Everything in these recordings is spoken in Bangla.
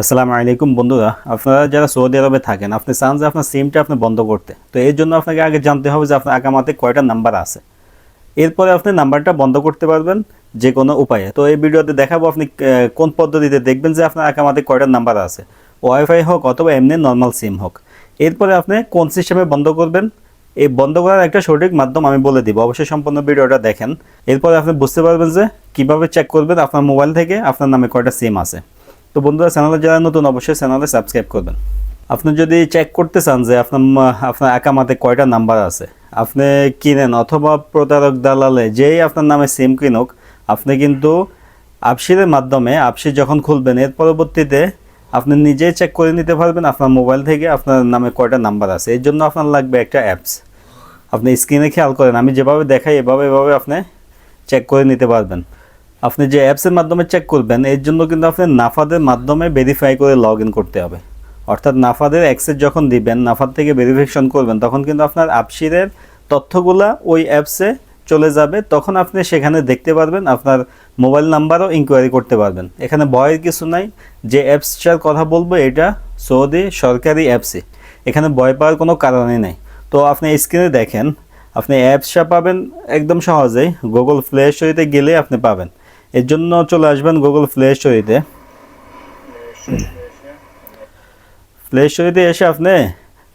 আসসালামু আলাইকুম বন্ধুরা। আপনারা যারা সৌদি আরবে থাকেন, আপনি চান যে আপনার সিমটা আপনি বন্ধ করতে। তো এর জন্য আপনাকে আগে জানতে হবে যে আপনার আকামাতে কয়টা নাম্বার আছে। এরপরে আপনি নাম্বারটা বন্ধ করতে পারবেন যে কোনো উপায়ে। তো এই ভিডিওতে দেখাবো আপনি কোন পদ্ধতিতে দেখবেন যে আপনার আকামাতে কয়টা নাম্বার আছে। ওয়াইফাই হোক অথবা এমনি নর্মাল সিম হোক। এরপরে আপনি কোন সিস্টেমে বন্ধ করবেন? এই বন্ধ করার একটা সঠিক মাধ্যম আমি বলে দিব, অবশ্যই সম্পূর্ণ ভিডিওটা দেখেন। এরপরে আপনি বুঝতে পারবেন যে কীভাবে চেক করবেন আপনার মোবাইল থেকে আপনার নামে কয়টা সিম আছে। তো বন্ধুরা, চ্যানেলে যারা নতুন, অবশ্যই চ্যানেলে সাবস্ক্রাইব করবেন। আপনি যদি চেক করতে চান যে আপনার আপনার আকামাতে কয়টা নাম্বার আছে, আপনি কিনেন অথবা প্রতারক দালালে যেই আপনার নামে সিম কিনুক, আপনি কিন্তু আপসিরের মাধ্যমে, আপসি যখন খুলবেন, এর পরবর্তীতে আপনি নিজেই চেক করে নিতে পারবেন আপনার মোবাইল থেকে আপনার নামে কয়টা নাম্বার আছে। এর জন্য আপনার লাগবে একটা অ্যাপস আপনি স্ক্রিনে খেয়াল করেন, আমি যেভাবে দেখাই, এভাবে এভাবে আপনি চেক করে নিতে পারবেন। আপনি যে অ্যাপসের মাধ্যমে চেক করবেন, এর জন্য কিন্তু আপনি নাফাদের মাধ্যমে ভেরিফাই করে লগ ইন করতে হবে। অর্থাৎ নাফাদের অ্যাক্সেস যখন দিবেন, নাফাদ থেকে ভেরিফিকেশন করবেন, তখন কিন্তু আপনার আপসিরের তথ্যগুলা ওই অ্যাপসে চলে যাবে। তখন আপনি সেখানে দেখতে পারবেন, আপনার মোবাইল নাম্বারও ইনকোয়ারি করতে পারবেন। এখানে ভয়ের কিছু নাই, যে অ্যাপসটার কথা বলব এটা সৌদি সরকারি অ্যাপসই এখানে ভয় পাওয়ার কোনো কারণই নেই। তো আপনি স্ক্রিনে দেখেন, আপনি অ্যাপসটা পাবেন একদম সহজেই। গুগল প্লে স্টোরিতে গেলে আপনি পাবেন। এর জন্য চলে আসবেন গুগল প্লে স্টোরিতে প্লে স্টোরিতে এসে আপনি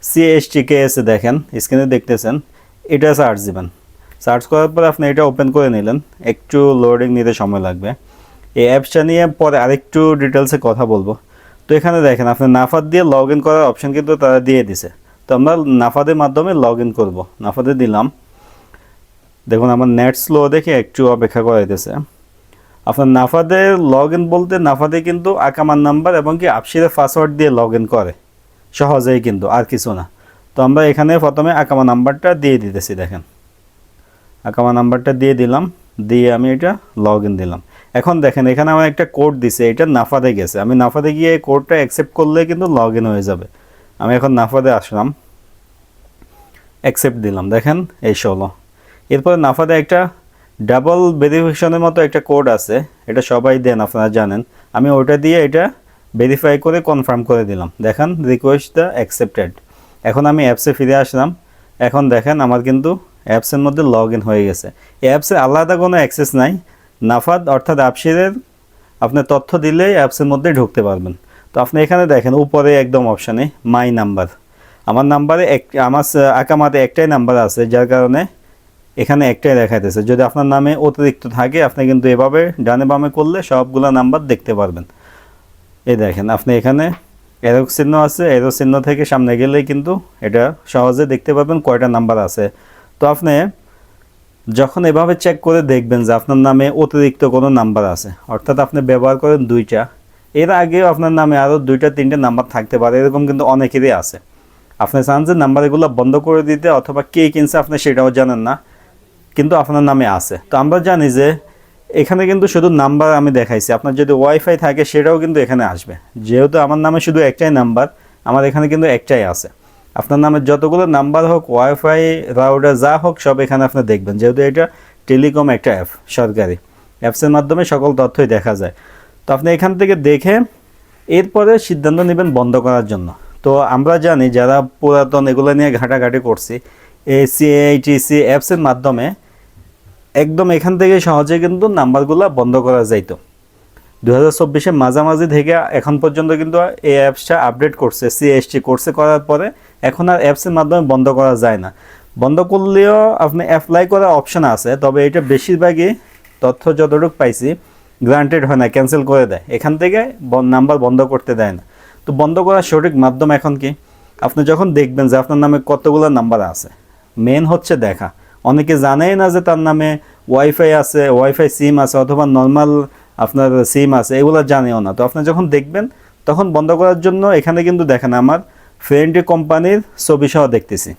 সিএসটি কে এসে দেখেন স্ক্রিনে দেখতেছেন, এটা সার্চ দিবেন। সার্চ করার পর আপনি এটা ওপেন করে নিলেন, একটু লোডিং নিতে সময় লাগবে। এই অ্যাপসটা নিয়ে পরে আরেকটু ডিটেলসে কথা বলব। তো এখানে দেখেন, আপনি নাফাদ দিয়ে লগ ইন করার অপশন কিন্তু তারা দিয়ে দিছে। তো আমরা নাফাদের মাধ্যমে লগ ইন করব। নাফাদে দিলাম। দেখুন, আমার নেট স্লো দেখে একটু অপেক্ষা করাইতেছে। আপনার নাফাদে লগ ইন বলতে নাফাদে কিন্তু আকামার নাম্বার এবং কি আপসিরের পাসওয়ার্ড দিয়ে লগ ইন করে। সহজেই কিন্তু, আর কিছু না। তো আমরা এখানে প্রথমে আকামা নাম্বারটা দিয়ে দিতেছি, দেখেন। আকামা নাম্বারটা দিয়ে দিলাম, দিয়ে আমি এটা লগ ইন দিলাম। এখন দেখেন, এখানে আমার একটা কোড দিছে, এটা নাফাদে গেছে। আমি নাফাদে গিয়ে এই কোডটা অ্যাকসেপ্ট করলে কিন্তু লগ ইন হয়ে যাবে। আমি এখন নাফাদে আসলাম অ্যাকসেপ্ট দিলাম, দেখেন, এই ষোলো। এরপরে নাফাদে একটা ডাবল ভেরিফিকেশনের মতো একটা কোড আছে, এটা সবাই দেন, আপনারা জানেন। আমি ওটা দিয়ে এটা ভেরিফাই করে কনফার্ম করে দিলাম। দেখেন রিকোয়েস্ট দ্য অ্যাকসেপ্টেড এখন আমি অ্যাপসে ফিরে আসলাম। এখন দেখেন, আমার কিন্তু অ্যাপসের মধ্যে লগ ইন হয়ে গেছে। এই অ্যাপসে আলাদা কোনো অ্যাক্সেস নাই। নাফাদ অর্থাৎ আপসিরের আপনি তথ্য দিলেই অ্যাপসের মধ্যে ঢুকতে পারবেন। তো আপনি এখানে দেখেন, উপরে একদম অপশানে মাই নাম্বার আমার নাম্বারে এক, আমার স- আকামাতে একটাই নাম্বার আছে, যার কারণে এখানে একটাই দেখাইতেছে, যদি আপনার নামে অতিরিক্ত থাকে, আপনি কিন্তু এভাবে ডানে বামে করলে সবগুলো নাম্বার দেখতে পারবেন। এই দেখেন, আপনি এখানে এরো চিহ্ন আছে এরো চিহ্ন থেকে সামনে গেলেই কিন্তু এটা সহজে দেখতে পাবেন কয়টা নাম্বার আছে। তো আপনি যখন এভাবে চেক করে দেখবেন যে আপনার নামে অতিরিক্ত কোনো নাম্বার আছে, অর্থাৎ আপনি ব্যবহার করেন দুইটা, এর আগেও আপনার নামে আরও দুইটা, তিনটে নাম্বার থাকতে পারে, এরকম কিন্তু অনেকেরই আছে। আপনি চান যে নাম্বারগুলো বন্ধ করে দিতে, অথবা কে কিনছে আপনি সেটাও জানেন না। কিন্তু আপনার নামে আছে। তো আমরা জানি যে এখানে কিন্তু শুধু নাম্বার আমি দেখাইছি। আপনার যদি ওয়াইফাই থাকে, সেটাও কিন্তু এখানে আসবে। যেহেতু আমার নামে শুধু একটাই নাম্বার, আমার এখানে কিন্তু একটাই আছে। আপনার নামে যতগুলো নাম্বার হোক, ওয়াইফাই রাউডার যা হোক, সব এখানে আপনি দেখবেন। যেহেতু এটা টেলিকম একটা অ্যাপ, সরকারি। অ্যাপসের মাধ্যমে সকল তথ্যই দেখা যায়। তো আপনি এখান থেকে দেখে এরপরে সিদ্ধান্ত নেবেন বন্ধ করার জন্য। তো আমরা জানি, যারা পুরাতন এগুলো নিয়ে ঘাটাঘাটি করছি এই সিএইটিসি অ্যাপসের মাধ্যমে একদম এখান থেকে সহজে কিন্তু নাম্বারগুলো বন্ধ করা যাইতো। দু হাজার চব্বিশের মাঝামাঝি থেকে এখন পর্যন্ত কিন্তু এই অ্যাপসটা আপডেট করছে সিএসটি কোর্সে করার পরে এখন আর অ্যাপসের মাধ্যমে বন্ধ করা যায় না। বন্ধ করলেও আপনি অ্যাপ্লাই করার অপশন আছে, তবে এটা বেশিরভাগই তথ্য যতটুকু পাইছি গ্রান্টেড হয় না ক্যান্সেল করে দেয়। এখান থেকে নাম্বার বন্ধ করতে দেয় না। তো বন্ধ করার সঠিক মাধ্যম এখন কি? আপনি যখন দেখবেন যে আপনার নামে কতগুলো নাম্বার আছে মেন হচ্ছে দেখা। অনেকে জানেই না যে তার নামে ওয়াইফাই আছে, ওয়াইফাই সিম আছে অথবা নর্মাল আপনার সিম আছে, এগুলো জানেও না। তো আপনি যখন দেখবেন, তখন বন্ধ করার জন্য এখানে কিন্তু দেখেন আমার ফ্রেন্ড কোম্পানির ছবি সহ দেখতেছি।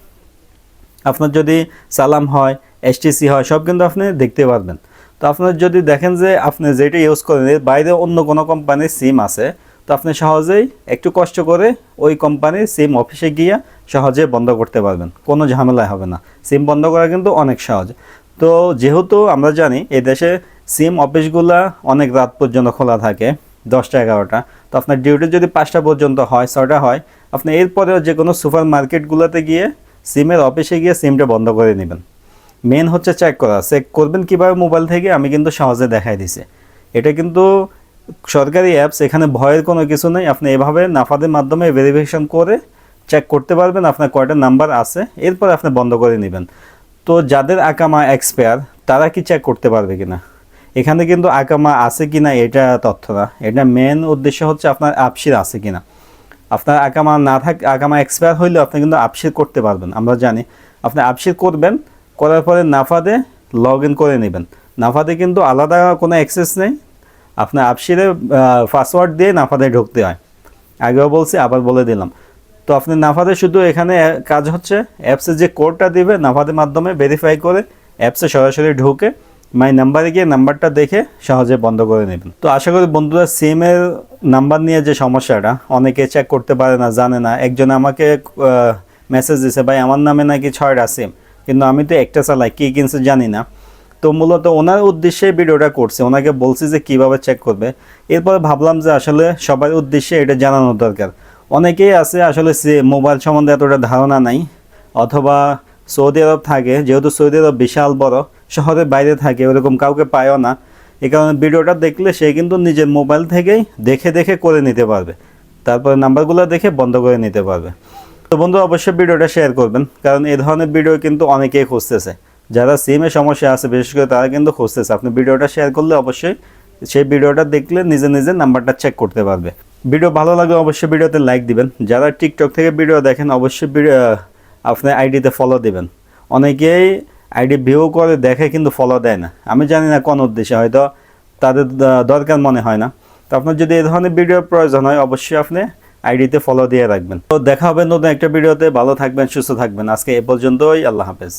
আপনার যদি সালাম হয়, এসটিসি হয়, সব কিন্তু আপনি দেখতে পারবেন। তো আপনার যদি দেখেন যে আপনি যেটা ইউজ করেন বাইরে অন্য কোনো কোম্পানির সিম আছে তো আপনি সহজেই একটু কষ্ট করে ওই কোম্পানির সিম অফিসে গিয়ে সহজে বন্ধ করতে পারবেন। কোনো ঝামেলা হবে না। সিম বন্ধ করা কিন্তু অনেক সহজ। তো যেহেতু আমরা জানি এই দেশে সিম অফিসগুলা অনেক রাত পর্যন্ত খোলা থাকে, দশটা, এগারোটা, তো আপনার ডিউটি যদি পাঁচটা পর্যন্ত হয় ছটা হয়, আপনি এরপরেও যে কোনো সুপার মার্কেটগুলোতে গিয়ে সিমের অফিসে গিয়ে সিমটা বন্ধ করে নেবেন। মেন হচ্ছে চেক করা। চেক করবেন কীভাবে মোবাইল থেকে, আমি কিন্তু সহজে দেখাই দিছি। এটা কিন্তু সরকারি অ্যাপস এখানে ভয়ের কোনো কিছু নেই। আপনি এভাবে নাফাদের মাধ্যমে ভেরিফিকেশন করে চেক করতে পারবেন, আপনার কয়টা নাম্বার আছে, এরপর আপনি বন্ধ করে নেবেন। তো যাদের আকামা এক্সপায়ার তারা কি চেক করতে পারবে কিনা? এখানে কিন্তু আকামা আছে কি না এটা তথ্য না। এটা মেন উদ্দেশ্য হচ্ছে আপনার আপসির আছে কিনা। আপনার আকামা না থাক, আকামা এক্সপায়ার হইলেও আপনি কিন্তু আপসির করতে পারবেন। আমরা জানি, আপনি আপসির করবেন, করার পরে নাফাদে লগ ইন করে নেবেন। নাফাদে কিন্তু আলাদা কোনো অ্যাক্সেস নেই। আপনার আপসিরে পাসওয়ার্ড দিয়ে নাফাদে ঢুকতে হয়। আগেও বলছি, আবার বলে দিলাম। তো আপনি নাফাদে শুধু এখানে কাজ হচ্ছে অ্যাপসে যে কোডটা দিবে, নাফাদের মাধ্যমে ভেরিফাই করে অ্যাপসে সরাসরি ঢুকে মাই নাম্বারে গিয়ে নাম্বারটা দেখে সহজে বন্ধ করে নেবেন। তো আশা করি বন্ধুরা সিমের নাম্বার নিয়ে যে সমস্যাটা, অনেকে চেক করতে পারে না, জানে না। একজন আমাকে মেসেজ দিছে, ভাই, আমার নামে নাকি ছয়টা সিম কিন্তু আমি তো একটা চালাই, কী কিনছে জানি না। তো মূলত ওনার উদ্দেশ্যে ভিডিওটা করছে। ওনাকে বলছি যে কীভাবে চেক করবে। এরপরে ভাবলাম যে আসলে সবার উদ্দেশ্যে এটা জানানো দরকার। অনেকেই আছে আসলে মোবাইল সম্বন্ধে এতটা ধারণা নাই, অথবা সৌদি আরব থাকে, যেহেতু সৌদি আরব বিশাল বড় শহরের বাইরে থাকে, ওরকম কাউকে পায়ও না। এই কারণে ভিডিওটা দেখলে সে কিন্তু নিজের মোবাইল থেকেই দেখে দেখে করে নিতে পারবে। তারপরে নাম্বারগুলো দেখে বন্ধ করে নিতে পারবে। তো বন্ধু, অবশ্যই ভিডিওটা শেয়ার করবেন, কারণ এই ধরনের ভিডিও কিন্তু অনেকেই খুঁজতেছে। যারা সিমে সমস্যা আছে, বিশেষ করে তারা কিন্তু খুঁজতেছে। আপনি ভিডিওটা শেয়ার করলে অবশ্যই সেই ভিডিওটা দেখলে নিজে নিজে নাম্বারটা চেক করতে পারবে। ভিডিও ভালো লাগলে অবশ্যই ভিডিওতে লাইক দিবেন। যারা টিকটক থেকে ভিডিও দেখেন, অবশ্যই ভিডিও আপনার আইডিতে ফলো দিবেন। অনেকেই আইডি ভিউ করে, দেখে কিন্তু ফলো দেয় না। আমি জানি না কোন উদ্দেশ্যে, হয়তো তাদের দরকার মনে হয় না। তো আপনার যদি এই ধরনের ভিডিওর প্রয়োজন হয়, অবশ্যই আপনি আইডিতে ফলো দিয়ে রাখবেন। তো দেখা হবে নতুন একটা ভিডিওতে। ভালো থাকবেন, সুস্থ থাকবেন। আজকে এ পর্যন্তই। আল্লাহ হাফেজ।